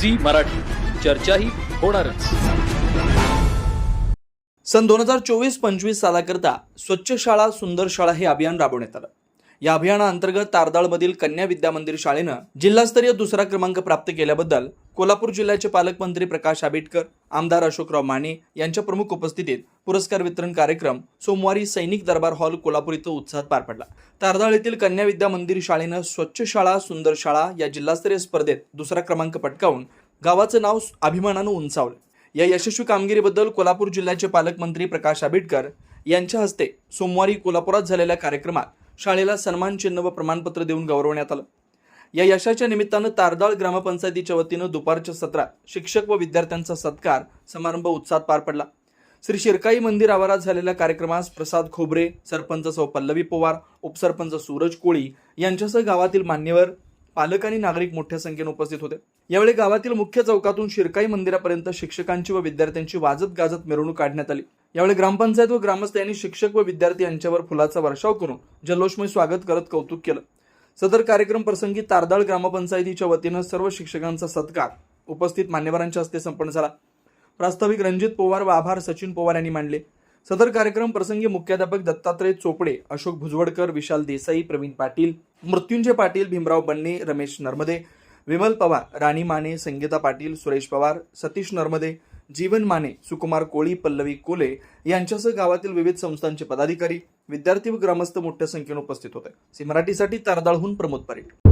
Zee Marathi. चर्चाही होणारच. सन दोन हजार चोवीस पंचवीस सालाकरता स्वच्छ शाळा सुंदर शाळा हे अभियान राबवण्यात आलं. या अभियानाअंतर्गत तारदाळमधील कन्या विद्या मंदिर शाळेनं जिल्हास्तरीय दुसरा क्रमांक प्राप्त केल्याबद्दल कोल्हापूर जिल्ह्याचे पालकमंत्री प्रकाश आंबेडकर आमदार अशोकराव माने यांच्या प्रमुख उपस्थितीत पुरस्कार वितरण कार्यक्रम सोमवारी सैनिक दरबार हॉल कोल्हापूर इथं उत्साहात पार पडला. तारदाळ येथील कन्या विद्या मंदिर शाळेनं स्वच्छ शाळा सुंदर शाळा या जिल्हास्तरीय स्पर्धेत दुसरा क्रमांक पटकावून गावाचं नाव अभिमानानं उंचावलं. या यशस्वी कामगिरीबद्दल कोल्हापूर जिल्ह्याचे पालकमंत्री प्रकाश आंबेडकर यांच्या हस्ते सोमवारी कोल्हापुरात झालेल्या कार्यक्रमात शाळेला सन्मान चिन्ह व प्रमाणपत्र देऊन गौरवण्यात आलं. या यशाच्या निमित्तानं तारदाळ ग्रामपंचायतीच्या वतीनं दुपारच्या सत्रात शिक्षक व विद्यार्थ्यांचा सत्कार समारंभ उत्साहात पार पडला. श्री शिरकाई मंदिर आवारात झालेल्या कार्यक्रमास प्रसाद खोबरे सरपंच सौ पल्लवी पवार उपसरपंच सूरज कोळी यांच्यासह गावातील मान्यवर पालक आणि नागरिक मोठ्या संख्येने उपस्थित होते. यावेळी गावातील मुख्य चौकातून शिरकाई मंदिरापर्यंत शिक्षकांची व विद्यार्थ्यांची वाजत गाजत मिरवणूक काढण्यात आली. यावेळी ग्रामपंचायत व ग्रामस्थ यांनी शिक्षक व विद्यार्थी यांच्यावर फुलाचा वर्षाव करून जल्लोषमय स्वागत करत कौतुक केलं. सदर कार्यक्रम प्रसंगी तारदाळ ग्रामपंचायतीच्या वतीनं सर्व शिक्षकांचा सत्कार उपस्थित मान्यवरांच्या हस्ते संपन्न झाला. प्रास्ताविक रणजित पवार व आभार सचिन पवार यांनी मांडले. सदर कार्यक्रम प्रसंगी मुख्याध्यापक दत्तात्रय चोपडे अशोक भुजवडकर विशाल देसाई प्रवीण पाटील मृत्युंजय पाटील भीमराव बन्ने रमेश नर्मदे विमल पवार राणी माने संगीता पाटील सुरेश पवार सतीश नर्मदे जीवन माने सुकुमार कोळी पल्लवी कोले यांच्यासह गावातील विविध संस्थांचे पदाधिकारी विद्यार्थी व ग्रामस्थ मोठ्या संख्येने उपस्थित होते. सी मराठीसाठी तारदाळहून प्रमोद पारीख